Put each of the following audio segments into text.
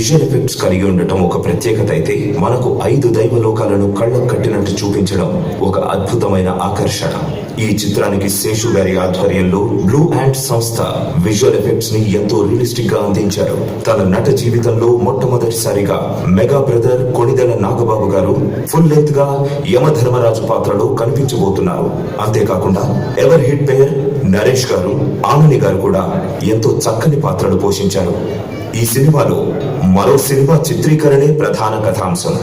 Visual effects కలిగి ఉండటం ఒక ప్రత్యేకత అయితే మనకు ఐదు దైవలోకాలను కళ్ళకు కట్టినట్టు చూపించడం ఒక అద్భుతమైన ఆకర్షణ. ఈ చిత్రానికి శేషు గారి ఆధ్వర్యంలో బ్లూ అండ్ సంస్థ విజువల్ ఎఫెక్ట్స్ని ఎంతో రియలిస్టిక్గా అందించారు. తన నట జీవితంలో మొట్టమొదటిసారిగా మెగా బ్రదర్ కొణిదెల నాగబాబు గారు ఫుల్ లెంత్గా యమధర్మరాజు పాత్రలో కనిపించబోతున్నారు. అంతేకాకుండా ఎవర్ హిట్ పేర్ నరేష్ గారు ఆమెని గారు కూడా ఎంతో చక్కని పాత్రలు పోషించారు. ఈ సినిమాలో మరో సినిమా చిత్రీకరణే ప్రధాన కథాంశం.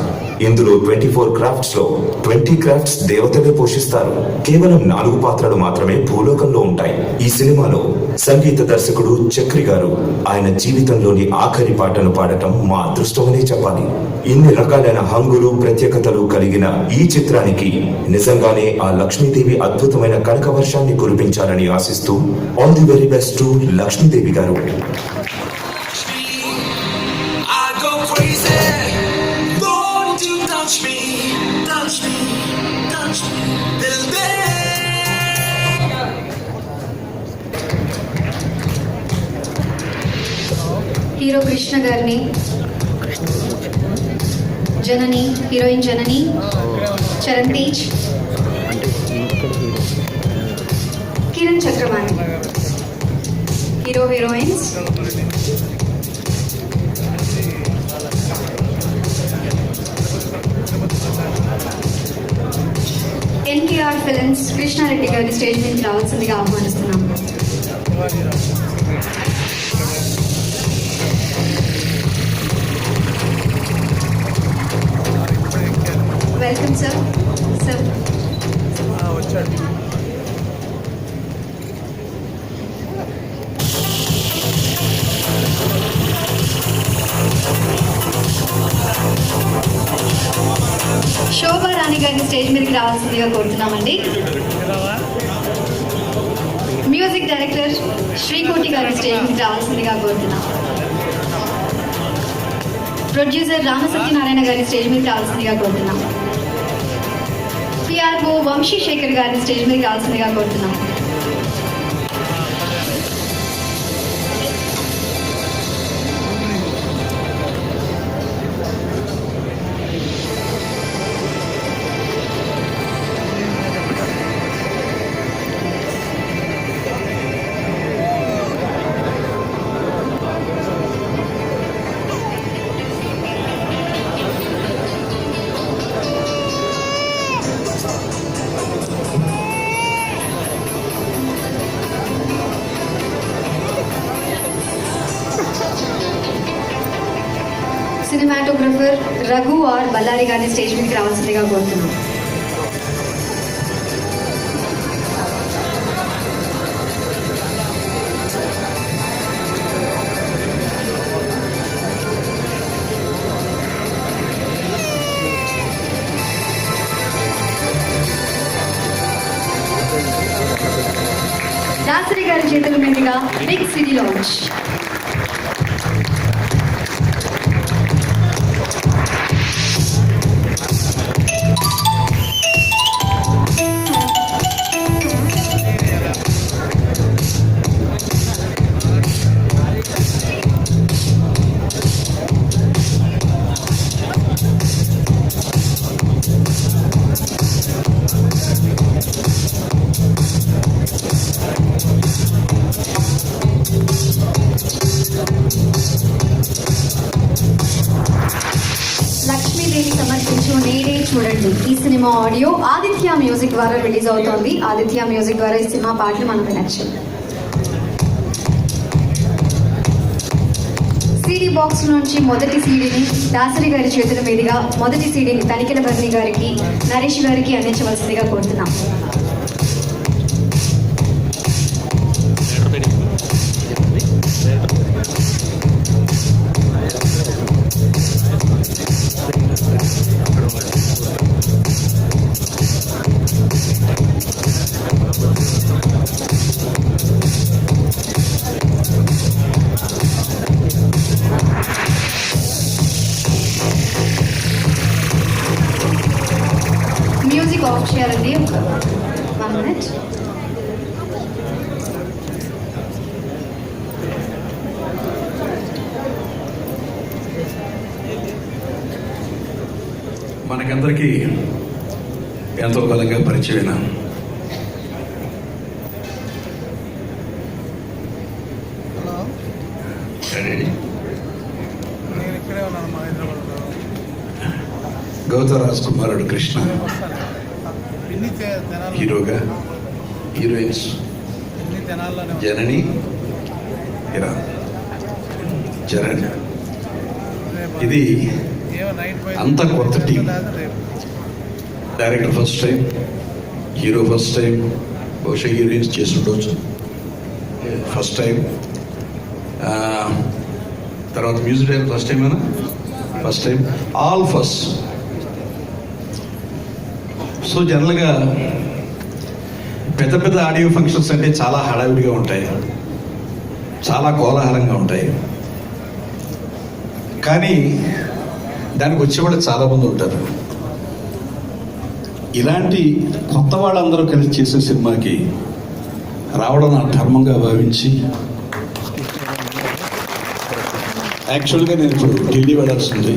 ఇందులో ట్వంటీ ఫోర్ క్రాఫ్ట్స్లో ట్వంటీ క్రాఫ్ట్స్ దేవతలే పోషిస్తారు. కేవలం నాలుగు పాత్రలు మాత్రమే భూలోకంలో ఉంటాయి. ఈ సినిమాలో సంగీత దర్శకుడు చక్రి గారు ఆయన జీవితంలోని ఆఖరి పాటను పాడటం మా అదృష్టమనే చెప్పాలి. ఇన్ని రకాలైన హంగులు ప్రత్యేకతలు కలిగిన ఈ చిత్రానికి నిజంగానే ఆ లక్ష్మీదేవి అద్భుతమైన కనక వర్షాన్ని కురిపించాలని ఆశిస్తూ all the very best to Lakshmidevi గారు I go crazy. Lord, you touch me, touch me, touch me. Little bit. Hero Krishna గారిని Janani heroine Janani Charan Tej Kiran Chakravarthy. Hero heroines NTR films Krishnareddy గారి stage నుంచి రావాల్సిందిగా ఆహ్వానిస్తున్నాం. Welcome sir sir Shobha Rani గారిని stage మీదకి రావాల్సిందిగా కోరుతున్నామండి. Music director Sri Koti గారిని stage మీదకి రావాల్సిందిగా కోరుతున్నాం. ప్రొడ్యూసర్ రామసత్యనారాయణ గారిని స్టేజ్ మీదకి రావాల్సిందిగా కోరుతున్నాం. పిఆర్ఓ వంశీ శేఖర్ గారిని స్టేజ్ మీదకి రావాల్సిందిగా కోరుతున్నాం. సినిమాటోగ్రఫర్ రఘు ఆర్ బల్లారి గారిని స్టేజ్ మీదకి రావాల్సిందిగా కోరుతున్నాం. దాసరి గారి చేతుల మీదుగా big city launch. Cinema audio Aditya music ద్వారా రిలీజ్ అవుతోంది. ఆదిత్య మ్యూజిక్ ద్వారా ఈ సినిమా పాటలు మనం వినొచ్చు సీడీ బాక్స్ నుంచి మొదటి సీడీని దాసరి గారి చేతుల మీదుగా మొదటి సీడీని తనిఖీల భరణి గారికి నరేష్ గారికి అందించవలసిందిగా కోరుతున్నాం. అందరికీ ఎంతో బలంగా పరిచయమైన రెడీ? నేను ఇక్కడే ఉన్నాను మా హైదరాబాద్లో గౌతరాజ్ కుమారుడు కృష్ణ వస్తాను ఇన్ని తె- తెనాలి హీరోగా హీరోయిన్స్ ఇన్ని తెనాల్లోనే ఉన్నాను. జనని హిరా చరణ్ రేపు ఇది ఏమో నైట్ పోయి అంతా కొత్త టీం. లేదా రేపు director first time hero first time బహుశా హీరోయిన్స్ చేసి ఉండొచ్చు ఫస్ట్ టైం. తర్వాత మ్యూజిక్ డైరెక్టర్ ఫస్ట్ టైం అయినా first time. All first. So జనరల్గా పెద్ద పెద్ద ఆడియో ఫంక్షన్స్ అంటే చాలా హడావిడిగా ఉంటాయి. చాలా కోలాహలంగా ఉంటాయి. కానీ దానికి వచ్చేవాళ్ళు చాలామంది ఉంటారు. ఇలాంటి కొత్త వాళ్ళందరూ కలిసి చేసే సినిమాకి రావడం నా ధర్మంగా భావించి యాక్చువల్గా నేను ఇప్పుడు ఢిల్లీ వెళ్ళాల్సింది.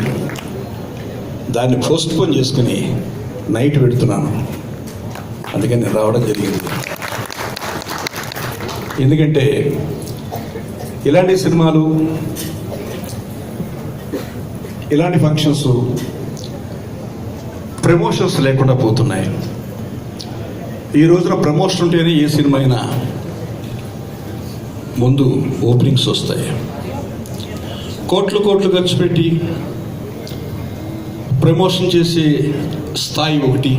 దాన్ని పోస్ట్ పోన్ చేసుకుని నైట్ పెడుతున్నాను. అందుకని నేను రావడం జరిగింది. ఎందుకంటే ఇలాంటి సినిమాలు ఇలాంటి ఫంక్షన్స్ ప్రమోషన్స్ లేకుండా పోతున్నాయి. ఈ రోజున ప్రమోషన్ ఉంటేనే ఏ సినిమా అయినా ముందు ఓపెనింగ్స్ వస్తాయి. కోట్లు కోట్లు ఖర్చు పెట్టి ప్రమోషన్ చేసే స్థాయి ఒకటి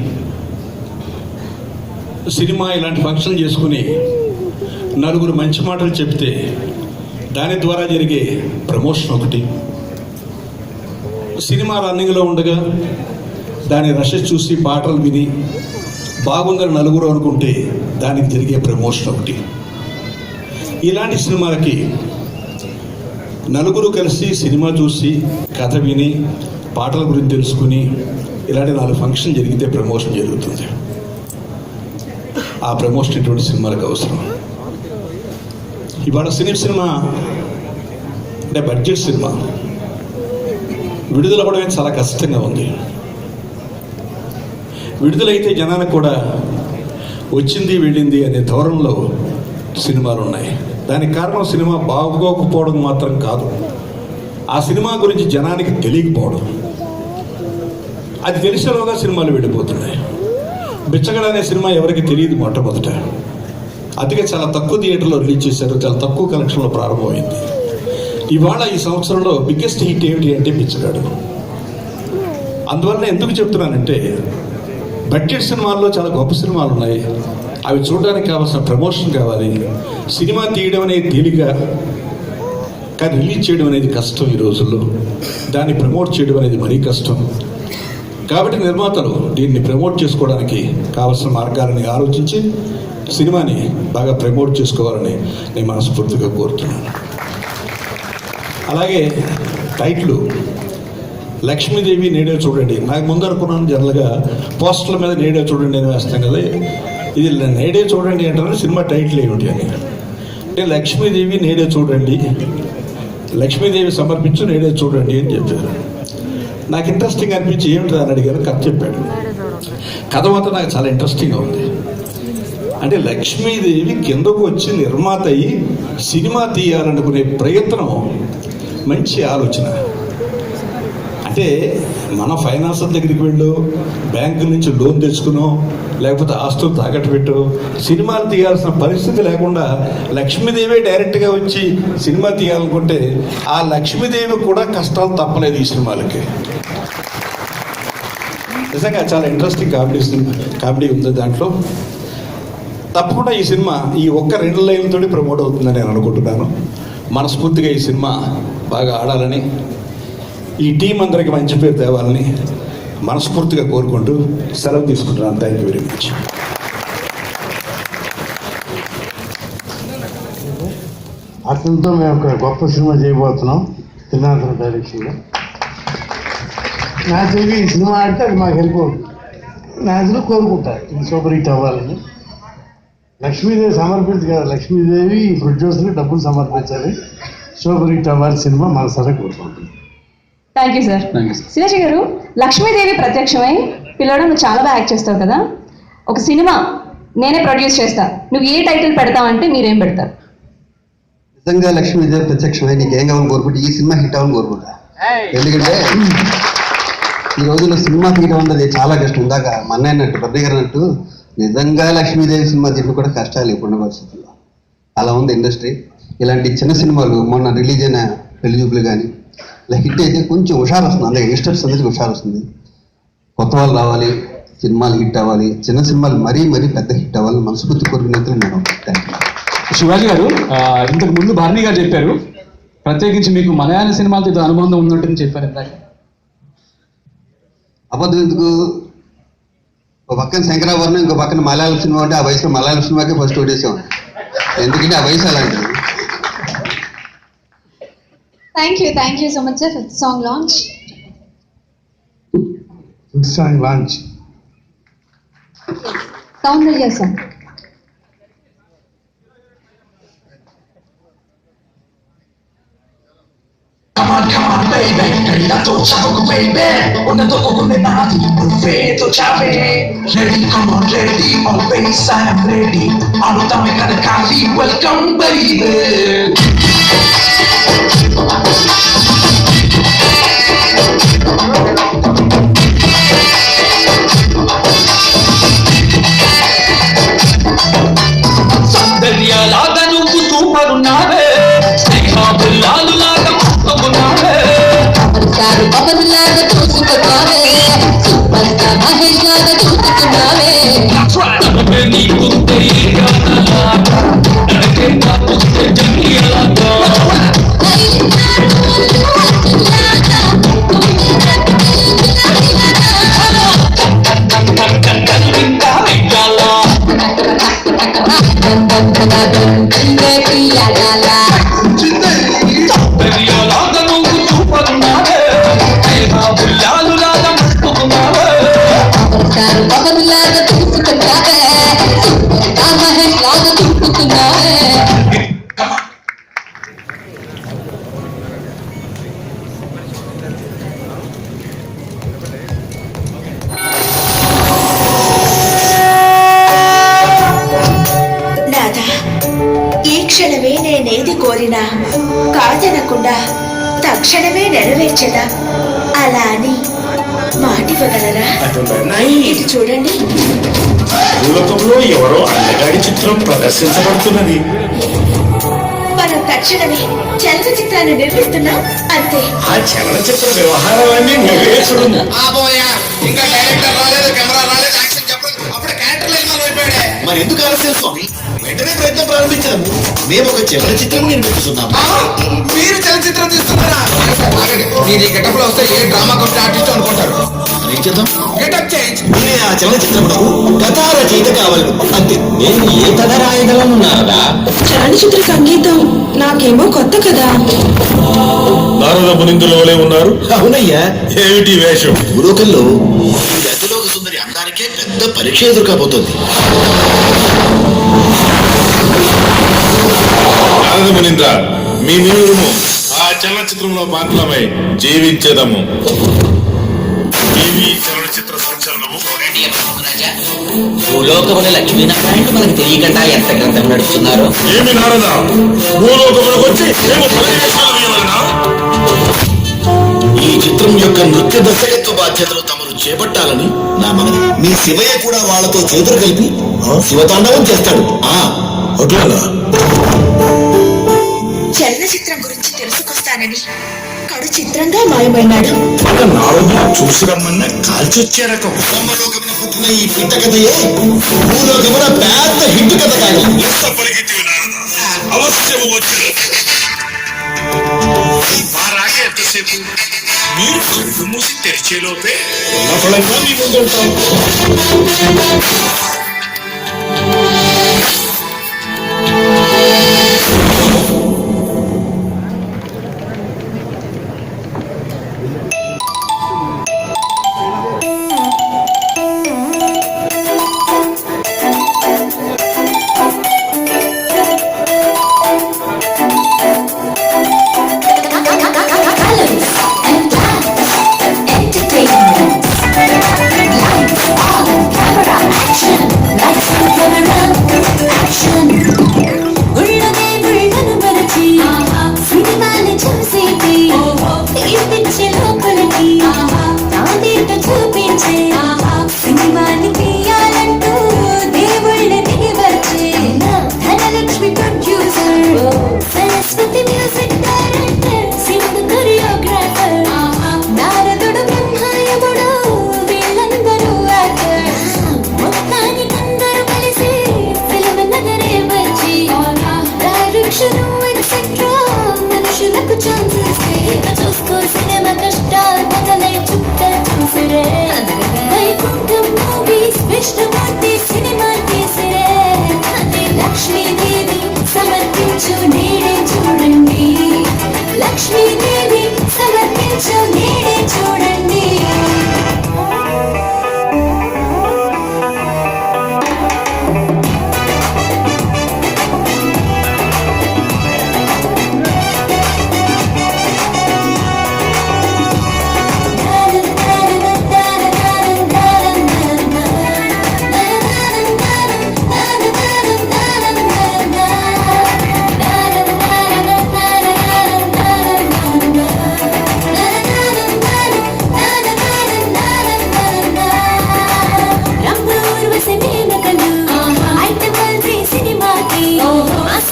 సినిమా ఇలాంటి ఫంక్షన్ చేసుకుని నలుగురు మంచి మాటలు చెప్తే దాని ద్వారా జరిగే ప్రమోషన్ ఒకటి. సినిమా రన్నింగ్లో ఉండగా దాని రష చూసి పాటలు విని బాగుందని నలుగురు అనుకుంటే దానికి జరిగే ప్రమోషన్ ఒకటి. ఇలాంటి సినిమాలకి నలుగురు కలిసి సినిమా చూసి కథ విని పాటల గురించి తెలుసుకుని ఇలాంటి నాలుగు ఫంక్షన్ జరిగితే ప్రమోషన్ జరుగుతుంది. ఆ ప్రమోషన్ ఇటువంటి సినిమాలకు అవసరం. ఇవాళ సినీ సినిమా అంటే బడ్జెట్ సినిమా. విడుదల అవ్వడమే చాలా కష్టంగా ఉంది. విడుదలైతే జనానికి కూడా వచ్చింది వెళ్ళింది అనే ధోరణిలో సినిమాలు ఉన్నాయి. దానికి కారణం సినిమా బాగోకపోవడం మాత్రం కాదు. ఆ సినిమా గురించి జనానికి తెలియకపోవడం. అది తెలిసినలోగా సినిమాలు వెళ్ళిపోతున్నాయి. బిచ్చగడ అనే సినిమా ఎవరికి తెలియదు మొట్టమొదట. అందుకే చాలా తక్కువ థియేటర్లో రిలీజ్ చేశారు చాలా తక్కువ కలెక్షన్లో ప్రారంభమైంది. ఇవాళ ఈ సంవత్సరంలో బిగ్గెస్ట్ హిట్ ఏమిటి అంటే బిచ్చగాడు. అందువల్ల ఎందుకు చెప్తున్నానంటే బడ్జెట్ సినిమాల్లో చాలా గొప్ప సినిమాలు ఉన్నాయి. అవి చూడడానికి కావాల్సిన ప్రమోషన్ కావాలి. సినిమా తీయడం అనేది తేలిక. కానీ రిలీజ్ చేయడం అనేది కష్టం ఈ రోజుల్లో. దాన్ని ప్రమోట్ చేయడం అనేది మరీ కష్టం. కాబట్టి నిర్మాతలు దీన్ని ప్రమోట్ చేసుకోవడానికి కావలసిన మార్గాలని ఆలోచించి సినిమాని బాగా ప్రమోట్ చేసుకోవాలని నేను మనస్ఫూర్తిగా కోరుతున్నాను. అలాగే టైట్లు. లక్ష్మీదేవి నేడే చూడండి. నాకు ముందర అనుకున్నాను జనరల్గా. పోస్టర్ల మీద నేడే చూడండి అని వేస్తాం కదా. ఇది నేడే చూడండి అంటారు సినిమా టైటిల్ ఏమిటి అని. అంటే లక్ష్మీదేవి నేడే చూడండి. లక్ష్మీదేవి సమర్పించు నేడే చూడండి అని చెప్పారు. నాకు ఇంట్రెస్టింగ్ అనిపించి ఏమిటి అని అడిగారు కథ చెప్పాడు. కథ మాత్రం నాకు చాలా ఇంట్రెస్టింగ్గా ఉంది. అంటే లక్ష్మీదేవి కిందకు వచ్చి నిర్మాత అయ్యి సినిమా తీయాలనుకునే ప్రయత్నం మంచి ఆలోచన. అంటే మన ఫైనాన్సర్ దగ్గరికి వెళ్ళు బ్యాంకు నుంచి లోన్ తెచ్చుకునో లేకపోతే ఆస్తులు తాకట్టు పెట్టు. సినిమాలు తీయాల్సిన పరిస్థితి లేకుండా లక్ష్మీదేవి డైరెక్ట్గా వచ్చి సినిమా తీయాలనుకుంటే ఆ లక్ష్మీదేవి కూడా కష్టాలు తప్పలేదు ఈ సినిమాలకి. నిజంగా చాలా ఇంట్రెస్టింగ్ కామెడీ సినిమా కామెడీ ఉంది దాంట్లో. తప్పకుండా ఈ సినిమా ఈ ఒక్క రెండు లైన్లతోటి ప్రమోట్ అవుతుందని నేను అనుకుంటున్నాను. మనస్ఫూర్తిగా ఈ సినిమా బాగా ఆడాలని ఈ టీం అందరికి మంచి పేరు తేవాలని మనస్ఫూర్తిగా కోరుకుంటూ సెలవు తీసుకుంటున్నాను. థ్యాంక్ యూ వెరీ మచ్ అతనితో మేము ఒక గొప్ప సినిమా చేయబోతున్నాం. త్రినాథన్ డైరెక్షన్లో న్యాచురల్గా ఈ సినిమా ఆడితే అది మాకు హెల్ప్ నా న్యాచురల్ కోరుకుంటారు ఇది సూపర్ హిట్ అవ్వాలని. లక్ష్మీదేవి సమర్పించదు కదా. లక్ష్మీదేవి ఈ ప్రొడ్యూసర్కి డబ్బులు సమర్పించాలి. సూపర్ హిట్ అవ్వాలి సినిమా మనసారా కోరుకుంటుంది థ్యాంక్ యూ సార్. శివాజీ గారు లక్ష్మీదేవి ప్రత్యక్షమై పిల్లడు నువ్వు చాలా బాగా యాక్ట్ చేస్తావు కదా. ఒక సినిమా నేనే ప్రొడ్యూస్ చేస్తా. నువ్వు ఏ టైటిల్ పెడతావంటే మీరేం పెడతారు? నిజంగా లక్ష్మీదేవి ప్రత్యక్షమై నీకు ఏం కావాలని కోరుకుంటే? ఈ సినిమా హిట్ అవ్వాలని కోరుకుంటా. ఎందుకంటే ఈ రోజుల్లో సినిమా హిట్ అన్నది చాలా కష్టం. ఇందాక మా అన్నయ్య అన్నట్టు పెద్దయ్య గారు అన్నట్టు నిజంగా లక్ష్మీదేవి సినిమా తీయడం కూడా కష్టాలు ఇప్పుడున్న పరిస్థితుల్లో. అలా ఉంది ఇండస్ట్రీ. ఇలాంటి చిన్న సినిమాలు మొన్న రిలీజ్ అయిన పెళ్ళి చూపులు కానీ హిట్ అయితే కొంచెం హుషారు వస్తుంది అందుకే యంగ్స్టర్స్ అందరికీ హుషారు వస్తుంది కొత్త వాళ్ళు రావాలి సినిమాలు హిట్ అవ్వాలి చిన్న సినిమాలు మరీ మరీ పెద్ద హిట్ అవ్వాలి మనస్ఫూర్తి కోరుకునేందుకు నేను శివాజీ గారు ఇంతకు ముందు భారతి గారు చెప్పారు ప్రత్యేకించి మీకు మలయాళ సినిమాలతో ఏదో అనుబంధం ఉన్నట్టు చెప్పారు ఇందాక. అబద్ధం ఎందుకు? ఒక పక్కన శంకరాభరణం ఇంకో పక్కన మలయాళం సినిమా అంటే ఆ వయసులో మలయాళం సినిమాకే ఫస్ట్ ఓటేసాం ఎందుకంటే ఆ వయసు అలాంటిది. Thank you, thank you so much, sir, for the song launch. Good song launch. Soundalya, sir. Come on, come on, baby, Ready to chavo, baby, una doco con nati, perfetto, chave. Ready, come on, ready, always I am ready. Arutame kada kali, welcome, baby. చిత్రం ప్రదర్శించబడుతున్నది మనం తక్షణమే చలనచిత్రాన్ని నిర్మిస్తున్నాం అంతే. ఆ చలనచిత్ర వ్యవహారాలన్నీ నువ్వే చూడు. ఇంకా డైరెక్టర్ రాలేదు కెమెరా రాలేదు యాక్షన్ చెప్పలేదు. అప్పుడు క్యారెక్టర్ ఇన్వాల్వ్ అయిపోయాడే? మరి ఎందుకు ఆలస్యం స్వామి? వెంటనే ప్రయత్నం ప్రారంభించాము మేము ఒక చలనచిత్రం నిర్మిస్తున్నాము. మీరు చలచిత్రం తీస్తున్నారా. మీరు ఈ గెటప్లో వస్తే ఏ డ్రామా కొట్టే ఆర్టిస్ట్ అనుకుంటారు? మరి ఏం చేద్దాం? గెటప్ చేంజ్ మీరే ఆ చలనచిత్రమునకు కథా రచయిత కావాలి అంతే. నేను ఏ కథ రాయగలనున్నారా చలనచిత్ర సంగీతం నాకేమో కొత్త కదా. నారద మునిందుల వలె ఉన్నారు. అవునయ్యా. ఏమిటి వేషం? భూలోకంలో ఈ అతిలోక సుందరి అందానికే పెద్ద పరీక్ష ఎదుర్కోబోతోంది. నారద మునింద్ర మీ ఆ చలనచిత్రంలో పాత్రలమై జీవించేదము. టీవీ చలనచిత్ర సంచలనము. భూలోకమున లక్ష్మీనారాయణ మనకు తెలియకుండా ఎంత గ్రంథం నడుస్తున్నారు ఏమి నారద? భూలోకములకు వచ్చి మేము సన్నివేశాలు ఇవ్వవలెనా? ఈ చిత్రం యొక్క నృత్య దర్శకత్వ బాధ్యతలు తమరు చేపట్టాలని నా మనవి. మీ శివయ్య కూడా వాళ్ళతో చేతులు కలిపి శివతాండవం చేస్తాడు. ఆ చలనచిత్రం గురించి తెలుసుకొస్తానని. కడు చిత్రంగా మాయమైనాడు. నాలుగు చూసి రమ్మన్న కాల్చొచ్చే రకం పుట్టిన ఈ పిట్ట కథయే. భూలోకమున పెద్ద హిట్ కథ కాదు. ఎంత నారద? అవశ్యము వచ్చును మా రాక ఎంతసేపు? మీరు కళ్ళు మూసి తెరిచేలోపే ఫలంగా మీ ముందుంటాం. Colors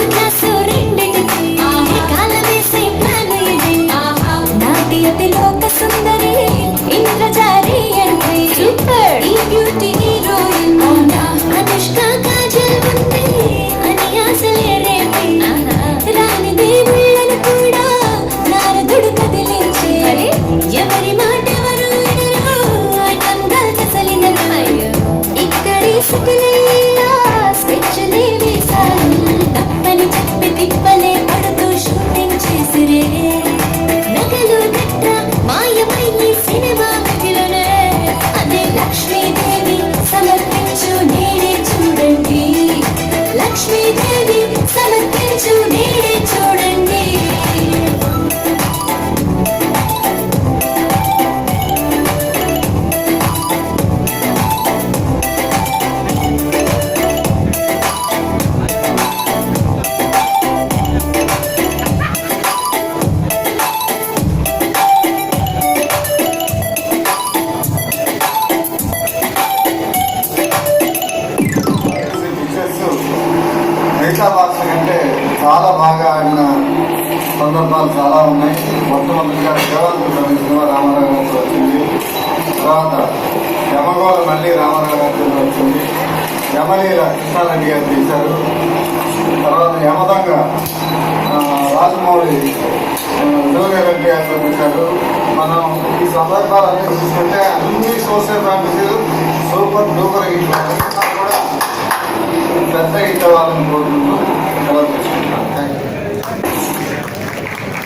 classic.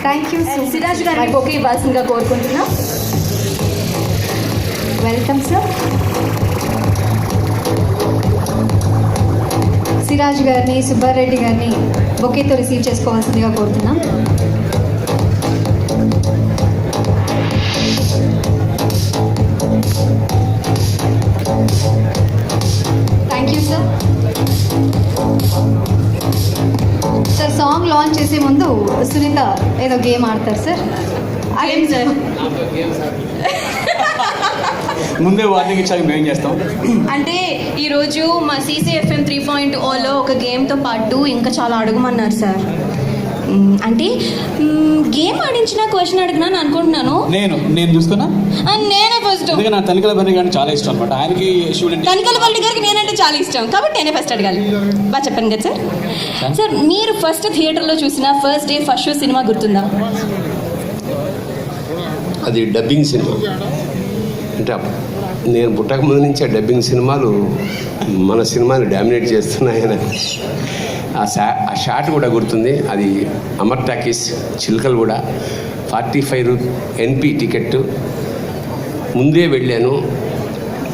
Thank you Siraj గారికి ఒకే ఇవ్వాల్సిందిగా కోరుకుంటున్నాం. వెల్కమ్ సార్ సిరాజ్ గారిని సుబ్బారెడ్డి గారిని బొకేతో రిసీవ్ చేసుకోవాల్సిందిగా కోరుతున్నాం. చేసే ముందు సునీత ఏదో గేమ్ ఆడతారు సార్. అదేం సార్ ముందే వార్నింగ్ ఇచ్చాక మేము చేస్తాం. అంటే ఈరోజు మా సీసీఎఫ్ఎం త్రీ పాయింట్ ఓలో ఒక గేమ్తో పాటు ఇంకా చాలా అడుగుమన్నారు సార్. అంటే గేమ్ ఆడించిన క్వశ్చన్ అడిగినాను అనుకుంటున్నాను. నేను నేను చూసుకున్నా ఆ, నేనే ఫస్ట్ అందుకే నా తనికల బన్ని గారిని చాలా ఇష్టం అనమాట ఆయనకి స్టూడెంట్ కనకల పల్లి గారికి నేనంటే చాలా ఇష్టం. కాబట్టి నేనే ఫస్ట్ అడగాలి. బాగా చెప్పాను కదా సార్. సార్ మీరు ఫస్ట్ థియేటర్లో చూసిన first day first show cinema గుర్తుందా? అది డబ్బింగ్ సినిమా. అంటే నేను పుట్టక ముందు నుంచే డబ్బింగ్ సినిమాలు మన సినిమాని డామినేట్ చేస్తున్నాయని. ఆ షా ఆ షాట్ కూడా గుర్తుంది. అది అమర్ టాకీస్ చిలుకలు కూడా. ఫార్టీ ఫైవ్ ఎన్పి టికెట్ ముందే వెళ్ళాను.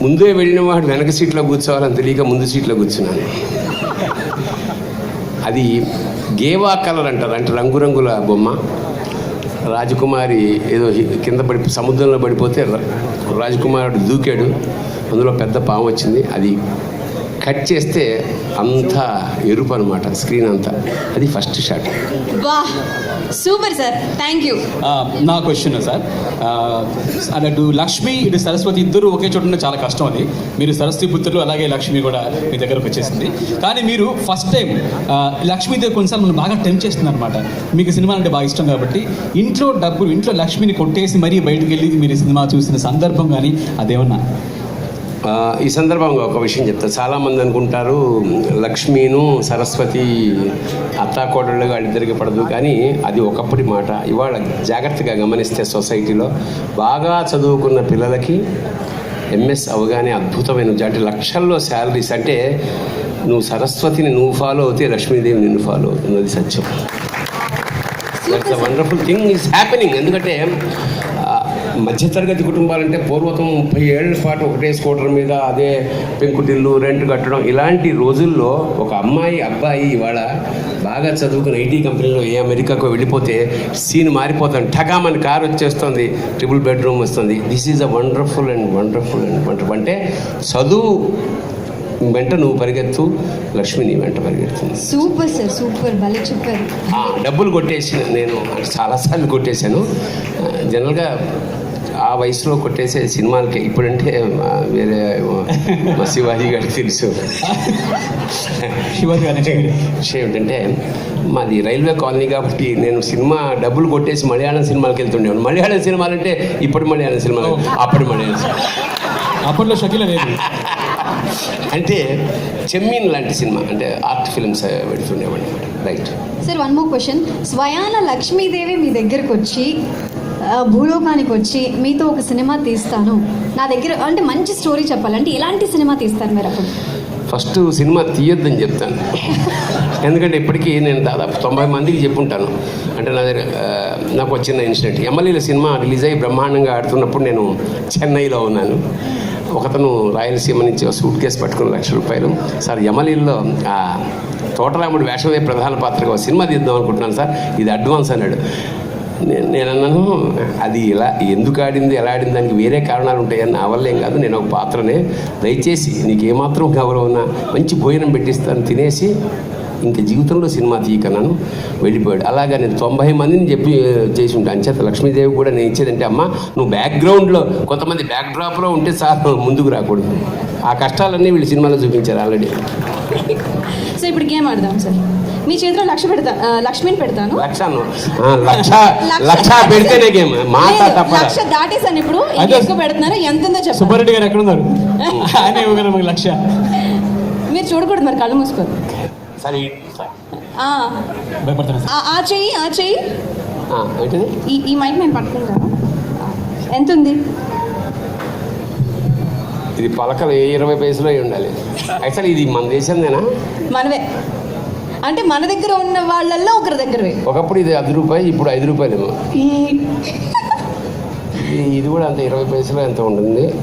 ముందే వెళ్ళిన వాడు వెనక సీట్లో కూర్చోవాలని తెలియక ముందు సీట్లో కూర్చున్నాను. అది గేవా కలర్ అంటారు. అంటే రంగురంగుల బొమ్మ. రాజకుమారి ఏదో కింద పడి సముద్రంలో పడిపోతే రాజకుమారుడు దూకాడు. అందులో పెద్ద పాము వచ్చింది. అది కట్ చేస్తే అంతా ఎరుపు అనమాట స్క్రీన్ అంతా. అది first shot super sir. Thank you ఆ, నా క్వశ్చన్ సార్. అటు లక్ష్మి ఇటు సరస్వతి ఇద్దరు ఒకే చోట ఉంటే చాలా కష్టం అది. మీరు సరస్వతి పుత్రులు అలాగే లక్ష్మి కూడా మీ దగ్గరకు వచ్చేసింది. కానీ మీరు ఫస్ట్ టైం లక్ష్మీదేవి కొన్నిసార్లు మనం బాగా టెంప్ చేస్తుంది అనమాట మీకు సినిమా అంటే బాగా ఇష్టం కాబట్టి ఇంట్లో డబ్బులు ఇంట్లో లక్ష్మిని కొట్టేసి మరీ బయటకు వెళ్ళి మీరు ఈ సినిమా చూసిన సందర్భం కానీ అదేమన్నా? ఈ సందర్భంగా ఒక విషయం చెప్తా. చాలామంది అనుకుంటారు లక్ష్మీను సరస్వతి అత్తాకోడళ్ళు వాళ్ళిద్దరికి పడదు. కానీ అది ఒకప్పటి మాట. ఇవాళ జాగ్రత్తగా గమనిస్తే సొసైటీలో బాగా చదువుకున్న పిల్లలకి ఎంఎస్ అవగానే అద్భుతమైన. అంటే లక్షల్లో శాలరీస్ అంటే నువ్వు సరస్వతిని నువ్వు ఫాలో అవుతే లక్ష్మీదేవి నిన్ను ఫాలో అవుతుంది. అది సత్యం. That's wonderful thing is happening ఎందుకంటే మధ్యతరగతి కుటుంబాలంటే పూర్వతం ముప్పై ఏళ్ళ పాటు ఒకటే స్కూటర్ మీద అదే పెంకుటిల్లు రెంట్ కట్టడం ఇలాంటి రోజుల్లో ఒక అమ్మాయి అబ్బాయి ఇవాళ బాగా చదువుకుని ఐటీ కంపెనీలో ఏ అమెరికాకు వెళ్ళిపోతే సీన్ మారిపోతాం ఠకామని కార్ వచ్చేస్తుంది ట్రిపుల్ బెడ్రూమ్ వస్తుంది. This is a wonderful and wonderful and wonderful అంటే చదువు వెంట నువ్వు పరిగెత్తు లక్ష్మి నీ వెంట పరిగెడుతుంది. సూపర్ సార్ సూపర్ భలే చెప్పారు. ఆ, డబ్బులు కొట్టేసి నేను చాలాసార్లు కొట్టేశాను. జనరల్గా ఆ వయసులో కొట్టేసే సినిమాలకి ఇప్పుడంటే వేరే శివాజీ గారికి తెలుసు. శివాజీ గారి విషయం ఏంటంటే మాది రైల్వే కాలనీ కాబట్టి నేను సినిమా డబ్బులు కొట్టేసి మలయాళం సినిమాలకు వెళ్తుండేవాడు మలయాళం సినిమాలు అంటే ఇప్పటి మలయాళం సినిమాలు అప్పటి మలయాళం సినిమా. అప్పట్లో షకీల లేదు. అంటే చెమ్మీన్ లాంటి సినిమా అంటే art films పెడుతుండేవాడు right sir one more question స్వయాన లక్ష్మీదేవి మీ దగ్గరకు వచ్చి భూలోకానికి వచ్చి మీతో ఒక సినిమా తీస్తాను. నా దగ్గర అంటే మంచి స్టోరీ చెప్పాలంటే ఎలాంటి సినిమా తీస్తారు మీరు అప్పుడు? ఫస్ట్ సినిమా తీయొద్దని చెప్తాను. ఎందుకంటే ఇప్పటికీ నేను దాదాపు తొంభై మందికి చెప్పుంటాను. అంటే నా దగ్గర నాకు వచ్చిన ఇన్సిడెంట్ ఎమ్మెల్యేల సినిమా రిలీజ్ అయ్యి బ్రహ్మాండంగా ఆడుతున్నప్పుడు నేను చెన్నైలో ఉన్నాను. ఒకతను రాయలసీమ నుంచి ఒక సూట్ కేసు పట్టుకుని లక్ష రూపాయలు. సార్ యమలీల్లో ఆ తోటరాముడు వేషమే ప్రధాన పాత్రగా సినిమా తీద్దాం అనుకుంటున్నాను సార్. ఇది అడ్వాన్స్ అన్నాడు. నేను నేను అన్నాను అది ఇలా ఎందుకు ఆడింది ఎలా ఆడింది దానికి వేరే కారణాలు ఉంటాయని నా వల్ల ఏం కాదు. నేను ఒక పాత్రనే దయచేసి నీకు ఏమాత్రం గౌరవం ఉన్నా మంచి భోజనం పెట్టిస్తాను తినేసి ఇంకా జీవితంలో సినిమా తీయకన్నాను వెళ్ళిపోయాడు. అలాగా నేను తొంభై మందిని చెప్పి చేసి ఉంటాను అంచేత లక్ష్మీదేవి కూడా నేను ఇచ్చేదంటే అమ్మ నువ్వు బ్యాక్గ్రౌండ్లో కొంతమంది బ్యాక్ డ్రాప్లో ఉంటే చాలు ముందుకు రాకూడదు. ఆ కష్టాలన్నీ వీళ్ళు సినిమాలో చూపించారు ఆల్రెడీ. సో ఇప్పుడు గేమ్ ఆడదాం సార్. మీ చేతిలో లక్ష పెడతా లక్ష్మిని పెడతాను. లక్షను. ఆ, లక్ష లక్ష పెడితేనే గేమ్. మాట లేదు, తప్పదా? లక్ష దాటేసాను ఇప్పుడు. ఎక్కువ పెడుతున్నారు ఎంత ఉందో చెప్పండి. సుబ్బారెడ్డి గారు ఎక్కడున్నారు? ఆయన ఇవ్వగలరు లక్ష. మీరు చూడకూడదు మరి కళ్ళు మూసుకోరు. సరే. ఆ, భయపడతాను ఆ- ఆ చెయ్యి ఆ చెయ్యి. ఈ ఈ మైక్ నేను పట్టుకుంటాను ఎంత ఉంది ఇది పలకలు ఏ ఇరవై పైసలు అయి ఉండాలి. యాక్చువల్ ఇది మన దేశందేనా? మనవే. అంటే మన దగ్గర ఉన్న వాళ్ళల్లో ఒకరి దగ్గరవే. ఒకప్పుడు ఇది ఐదు రూపాయి ఇప్పుడు ఐదు ఇది- ఇది కూడా అంత ఇరవై పైసలు ఎంత ఉంటుంది?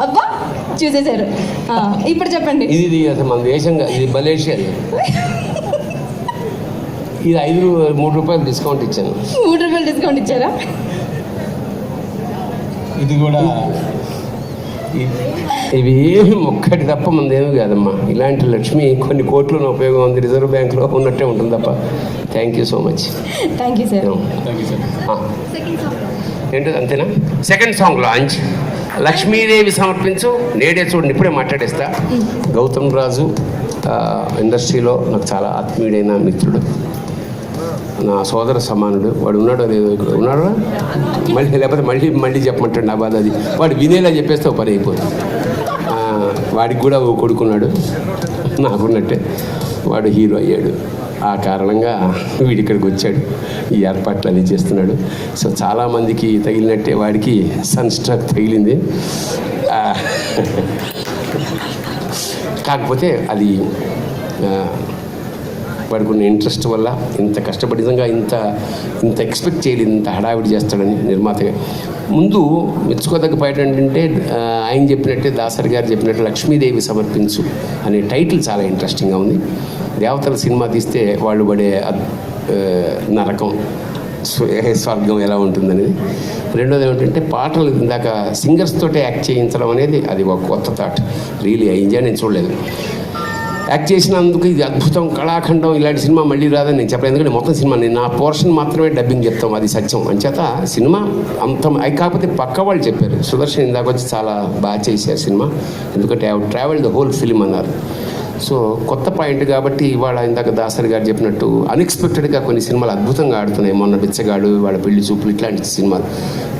అబ్బా! చూసేశారు. ఆ, ఇప్పుడు చెప్పండి. ఇది మన దేశంగా ఇది మలేషియా ఇది ఐదు మూడు రూపాయలు డిస్కౌంట్ ఇచ్చాను. మూడు రూపాయలు డిస్కౌంట్ ఇచ్చారా? ఇది కూడా ఇవి ఏమి ఒక్కటి తప్ప మనదేమీ కాదమ్మా. ఇలాంటి లక్ష్మి కొన్ని కోట్లను ఉపయోగం ఉంది. రిజర్వ్ బ్యాంక్లో ఉన్నట్టే ఉంటుంది తప్ప. Thank you so much thank you sir thank you sir ఏంటది అంతేనా? సెకండ్ సాంగ్ లాంచ్ లక్ష్మీదేవి సమర్పించు నేడే చూడండి ఇప్పుడే మాట్లాడేస్తా. గౌతమ్ రాజు ఇండస్ట్రీలో నాకు చాలా ఆత్మీయుడైన మిత్రుడు. నా సోదర సమానుడు. వాడు ఉన్నాడో లేదో ఇక్కడ మళ్ళీ లేకపోతే మళ్ళీ మళ్ళీ చెప్పమంటాడు నా బాధ అది. వాడు వినేలా చెప్పేస్తే ఒక పని అయిపోతుంది. వాడికి కూడా ఓ కొడుకున్నాడు. నాకున్నట్టే. వాడు హీరో అయ్యాడు. ఆ కారణంగా వీడి ఇక్కడికి వచ్చాడు. ఈ ఏర్పాట్లు అన్నీ చేస్తున్నాడు. సో చాలామందికి తగిలినట్టే వాడికి సన్ స్ట్రక్ తగిలింది. కాకపోతే అది వాడికి ఉన్న ఇంట్రెస్ట్ వల్ల ఇంత కష్టపడి ఇంత ఇంత ఎక్స్పెక్ట్ చేయలేదు ఇంత హడావిడి చేస్తాడని నిర్మాతగా ముందు మెచ్చుకోదగ్గ పాయింట్ ఏంటంటే ఆయన చెప్పినట్టే దాసరి గారు చెప్పినట్టు లక్ష్మీదేవి సమర్పించు అనే టైటిల్ చాలా ఇంట్రెస్టింగ్గా ఉంది. దేవతల సినిమా తీస్తే వాళ్ళు పడే నరకం స్వర్గం ఎలా ఉంటుందనేది. రెండోది ఏమిటంటే పాటలు ఇందాక సింగర్స్ తోటే యాక్ట్ చేయించడం అనేది అది ఒక కొత్త థాట్. రియలీ ఐ ఎంజాయ్ నేను చూడలేదు. యాక్ట్ చేసినందుకు ఇది అద్భుతం. కళాఖండం ఇలాంటి సినిమా మళ్ళీ రాదని నేను చెప్పలేదు. ఎందుకంటే మొత్తం సినిమా నేను నా పోర్షన్ మాత్రమే డబ్బింగ్ చెప్తాం అది సత్యం. అంచేత సినిమా అంత అది కాకపోతే పక్క వాళ్ళు చెప్పారు. సుదర్శన్ ఇందాక వచ్చి చాలా బాగా చేశారు సినిమా. ఎందుకంటే I travel the whole film అన్నారు. సో కొత్త పాయింట్ కాబట్టి ఇవాళ ఇందాక దాసరి గారు చెప్పినట్టు అన్ఎక్స్పెక్టెడ్గా కొన్ని సినిమాలు అద్భుతంగా ఆడుతున్నాయి. మొన్న బిచ్చగాడు వాళ్ళ పెళ్ళి చూపులు ఇట్లాంటి సినిమాలు.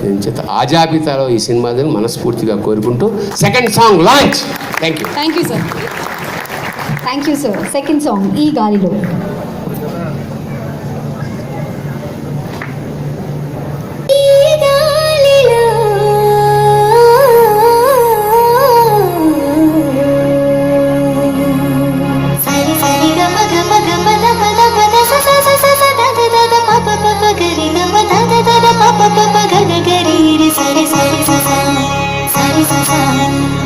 నేను చేత ఆ జాబితాలో ఈ సినిమాలను మనస్ఫూర్తిగా కోరుకుంటూ second song launch. Thank you thank you sir thank you sir second song ఈ గాలిలో సరి సరి సరి సరి సరి